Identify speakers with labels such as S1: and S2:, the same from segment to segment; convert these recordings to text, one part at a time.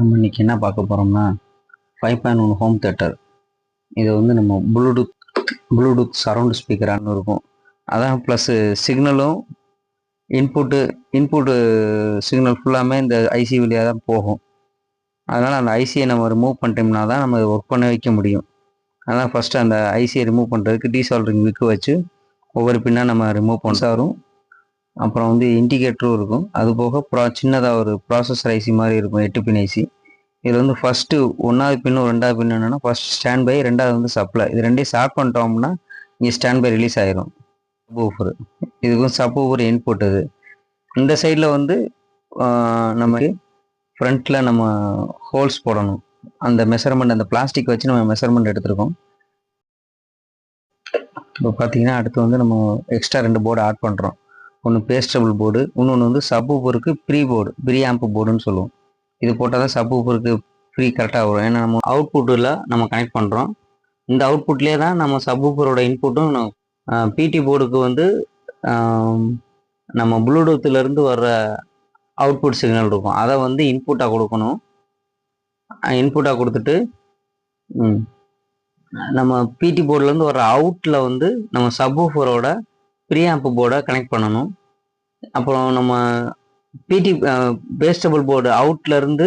S1: நம்ம இன்றைக்கி என்ன பார்க்க போகிறோம்னா five point one home theatre இது வந்து நம்ம ப்ளூடூத் ப்ளூடூத் சரவுண்ட் ஸ்பீக்கரானு இருக்கும். அதான் ப்ளஸ்ஸு சிக்னலும் இன்புட்டு இன்புட்டு சிக்னல் ஃபுல்லாமே இந்த ஐசி வழியாக தான் போகும். அதனால் அந்த ஐசியை நம்ம ரிமூவ் பண்ணிட்டோம்னா தான் நம்ம ஒர்க் பண்ண வைக்க முடியும். அதனால் ஃபஸ்ட்டு அந்த ஐசியை ரிமூவ் பண்ணுறதுக்கு டீசால்ட்ரிங் விக்கு வச்சு ஒவ்வொரு பின்னாக நம்ம ரிமூவ் பண்ண அப்புறம் வந்து இண்டிகேட்டரும் இருக்கும். அது போக ப்ரா சின்னதாக ஒரு ப்ராசஸர் ஐசி மாதிரி இருக்கும் எட்டு பின் ஐசி இதில் வந்து ஃபஸ்ட்டு ஒன்றாவது பின்னும் ரெண்டாவது பின்னு என்னென்னா ஃபஸ்ட் ஸ்டாண்ட் பை ரெண்டாவது வந்து சப்ளை இது ரெண்டையும் ஷார்ட் பண்ணிட்டோம்னா இங்கே ஸ்டாண்ட் பை ரிலீஸ் ஆயிரும். சப் ஊஃபர் இதுக்கும் சப் ஊஃபர் இன்புட் இது. இந்த சைடில் வந்து நம்ம நமக்கு ஃப்ரண்ட்டில் நம்ம ஹோல்ஸ் போடணும். அந்த மெஷர்மெண்ட் அந்த பிளாஸ்டிக் வச்சு நம்ம மெஷர்மெண்ட் எடுத்திருக்கோம். இப்போ பார்த்தீங்கன்னா அடுத்து வந்து நம்ம எக்ஸ்ட்ரா ரெண்டு போர்டு ஆட் பண்ணுறோம் ஒன்று பேஸ்டபிள் போர்டு இன்னொன்று வந்து sub pre board pre amp போர்டுன்னு சொல்லுவோம். இது போட்டால் தான் சப் ஃப்ரீ கரெக்டாக வரும். ஏன்னா நம்ம அவுட்புட்டில் நம்ம கனெக்ட் பண்ணுறோம் இந்த அவுட்புட்லேயே தான் நம்ம சப் இன்புட்டும் பிடி போர்டுக்கு வந்து நம்ம ப்ளூடூத்துலேருந்து வர்ற அவுட்புட் சிக்னல் இருக்கும். அதை வந்து இன்புட்டாக கொடுக்கணும். இன்புட்டாக கொடுத்துட்டு நம்ம பிடி போர்ட்லேருந்து வர அவுட்டில் வந்து நம்ம சப்வூஃபரோட ப்ரீஆம்ப் போர்டை கனெக்ட் பண்ணணும். அப்புறம் நம்ம பிடி பேஸ்டபிள் போர்டு அவுட்லேருந்து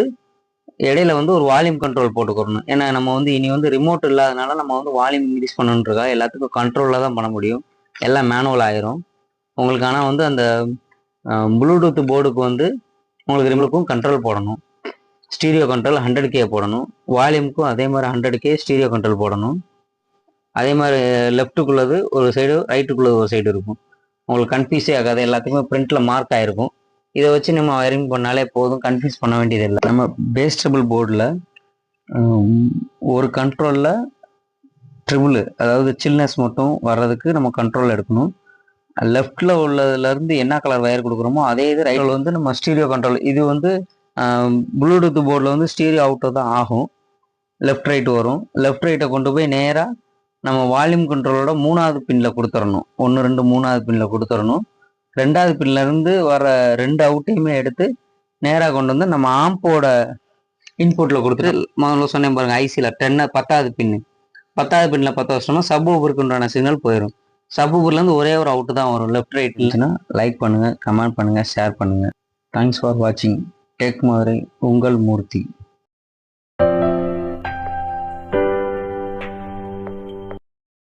S1: இடையில வந்து ஒரு வால்யூம் கண்ட்ரோல் போட்டுக்கிறணும் ஏன்னா நம்ம வந்து இனி வந்து ரிமோட் இல்லாதனால நம்ம வந்து வால்யூம் இன்க்ரீஸ் பண்ணணுன்றக்கா எல்லாத்துக்கும் கண்ட்ரோலில் தான் பண்ண முடியும். எல்லாம் மேனுவல் ஆயிரும். உங்களுக்கு ஆனால் வந்து அந்த ப்ளூடூத் போர்டுக்கு வந்து உங்களுக்கு ரிமோட்டுக்கும் கண்ட்ரோல் போடணும். ஸ்டீரியோ கண்ட்ரோல் ஹண்ட்ரட் கே போடணும். வால்யூமுக்கும் அதே மாதிரி ஹண்ட்ரட் கே ஸ்டீரியோ கண்ட்ரோல் போடணும். அதே மாதிரி லெஃப்ட்டுக்குள்ளது ஒரு சைடு ரைட்டுக்குள்ளது ஒரு சைடு இருக்கும். உங்களுக்கு கன்ஃபியூஸே ஆகாது. எல்லாத்துக்குமே பிரிண்ட்டில் மார்க் ஆகிருக்கும் இதை வச்சு நம்ம வயரிங் பண்ணாலே போதும். கன்ஃபியூஸ் பண்ண வேண்டியது இல்லை. நம்ம பேஸ்டபிள் போர்டில் ஒரு கண்ட்ரோலில் ட்ரிபிள் அதாவது சில்னஸ் மட்டும் வர்றதுக்கு நம்ம கண்ட்ரோல் எடுக்கணும். லெஃப்டில் உள்ளதுலேருந்து என்ன கலர் வயர் கொடுக்குறோமோ அதே இது ரைட்டில் வந்து நம்ம ஸ்டீரியோ கண்ட்ரோல் இது வந்து ப்ளூடூத் போர்டில் வந்து ஸ்டீரியோ அவுட்டோ தான் ஆகும். லெஃப்ட் ரைட் வரும். லெஃப்ட் ரைட்டை கொண்டு போய் நேராக நம்ம வால்யூம் கண்ட்ரோலோட மூணாவது பின்னில் கொடுத்துடணும் ஒன்று ரெண்டு மூணாவது பின்னில் கொடுத்துடணும் ரெண்டாவது பின்லேருந்து வர ரெண்டு அவுட்டையுமே எடுத்து நேராக கொண்டு வந்து நம்ம ஆம்போட இன்புட்டில் கொடுத்துட்டு முதல்ல சொன்னேன் பாருங்கள் ஐசியில் டென்னு பத்தாவது பின்னு பத்தாவது பின்னில் பத்து வருஷமா சப் ஊபருக்குண்டான சிக்னல் போயிடும் சப் ஊபர்லேருந்து ஒரே ஒரு அவுட்டு தான் வரும். லெஃப்ட் ரைட் இருந்துச்சுன்னா லைக் பண்ணுங்கள் கமெண்ட் பண்ணுங்கள் ஷேர் பண்ணுங்கள் தேங்க்ஸ் ஃபார் வாட்சிங் டெக் மதுரை உங்கள் மூர்த்தி